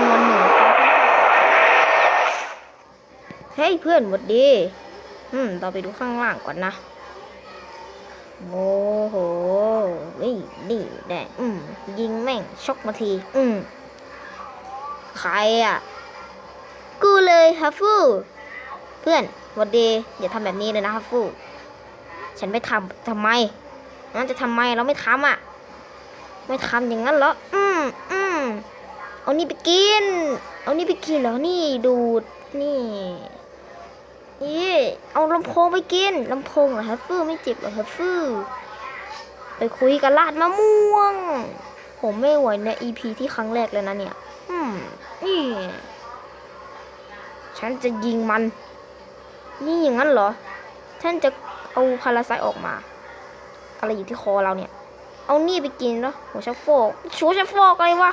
วัวันหนึ่งเฮ้ยเพื่อนหวัดดี อืม เราไปดูข้างล่างก่อนนะ โอ้โหนี่นี่แดงอืม ยิงแม่งช็อกมาที อืม ใครอะ กูเลยฮัฟฟูเพื่อนหวัดดี อย่าทำแบบนี้เลยนะฮัฟฟูฉันไม่ทำทำไมนั่นจะทำไมเราไม่ทำอะ ไม่ทำอย่างนั้นเหรออื เอานี่ไปกิน เอานี่ไปกินเหรอ นี่ดูด นี่ นี่ เอาลำโพงไปกินลำโพงเหรอฮัฟฟูไม่เจ็บเหรอฮัฟฟูไปคุยกับลาดมะม่วง ผมไม่ไหวใน EP ที่ครั้งแรกเลยนะเนี่ย อืม นี่ ฉันจะยิงมัน นี่อย่างนั้นเหรอ ฉันจะเอาพาราไซต์ออกมา อะไรอยู่ที่คอเราเนี่ย เอานี่ไปกินเนาะหัวชักโฟกหัวชักโฟกอะไรวะ